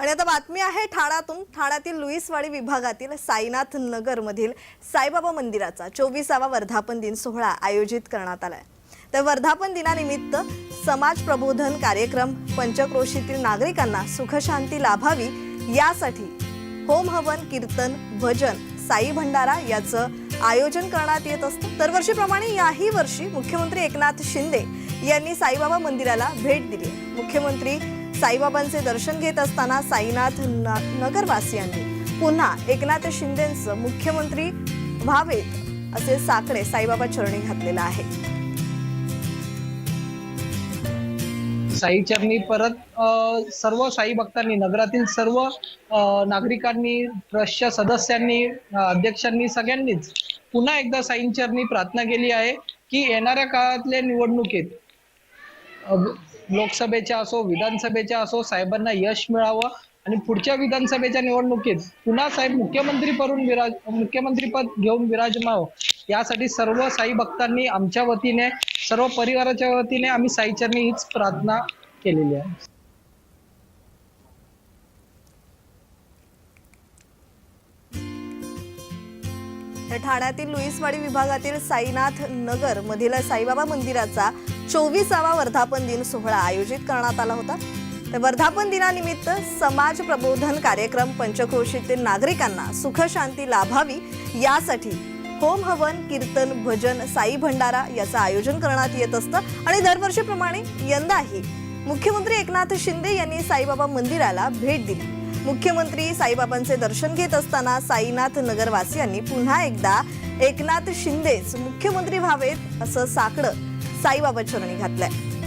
आणि आता बातमी आहे ठाण्यातून ठाण्यातील लुईसवाडी विभागातील साईनाथ नगरमधील साईबाबा मंदिराचा. चोवीसावा वर्धापन दिन सोहळा आयोजित करण्यात आलाय. तर वर्धापन दिनानिमित्त समाज प्रबोधन कार्यक्रम पंचक्रोशीतील नागरिकांना सुखशांती लाभावी यासाठी होम हवन कीर्तन भजन साई भंडारा याचं आयोजन करण्यात येत असतं. दरवर्षीप्रमाणे याही वर्षी मुख्यमंत्री एकनाथ शिंदे यांनी साईबाबा मंदिराला भेट दिली. मुख्यमंत्री साईबाबांचे दर्शन घेत असताना साईनाथ नगरवासियांनी पुन्हा एकनाथ शिंदेचं मुख्यमंत्री व्हावेत असे साकडे साईबाबा चरणी घातलेला आहे. साई चरणी परत सर्व साई भक्तांनी नगरातील सर्व नागरिकांनी ट्रस्टच्या सदस्यांनी अध्यक्षांनी सगळ्यांनीच पुन्हा एकदा साईंचरणी प्रार्थना केली आहे की येणाऱ्या काळातल्या निवडणुकीत लोकसभेच्या असो विधानसभेच्या असो साहेबांना यश मिळावं आणि पुढच्या विधानसभेच्या निवडणुकीत पुन्हा साहेब मुख्यमंत्री करून विराज मुख्यमंत्री पद घेऊन विराजमाव यासाठी सर्व साई भक्तांनी आमच्या वतीने सर्व परिवाराच्या वतीने आम्ही साईचरणी हीच प्रार्थना केलेली आहे. ठाण्यातील लुईसवाडी विभागातील साईनाथ नगर मधील साईबाबा मंदिराचा चोवीसावा वर्धापन दिन सोहळा आयोजित करण्यात आला होता. तर वर्धापन दिनानिमित्त समाज प्रबोधन कार्यक्रम पंचक्रोशीतील नागरिकांना सुखशांती लाभावी यासाठी होम हवन कीर्तन भजन साई भंडारा याचं आयोजन करण्यात येत असतं. आणि दरवर्षीप्रमाणे यंदाही मुख्यमंत्री एकनाथ शिंदे यांनी साईबाबा मंदिराला भेट दिली. मुख्यमंत्री साईबाबांचे दर्शन घेत असताना साईनाथ नगरवासियांनी पुन्हा एकदा एकनाथ शिंदेच मुख्यमंत्री व्हावेत असं साकडं साईबाबा चरणी घातलाय.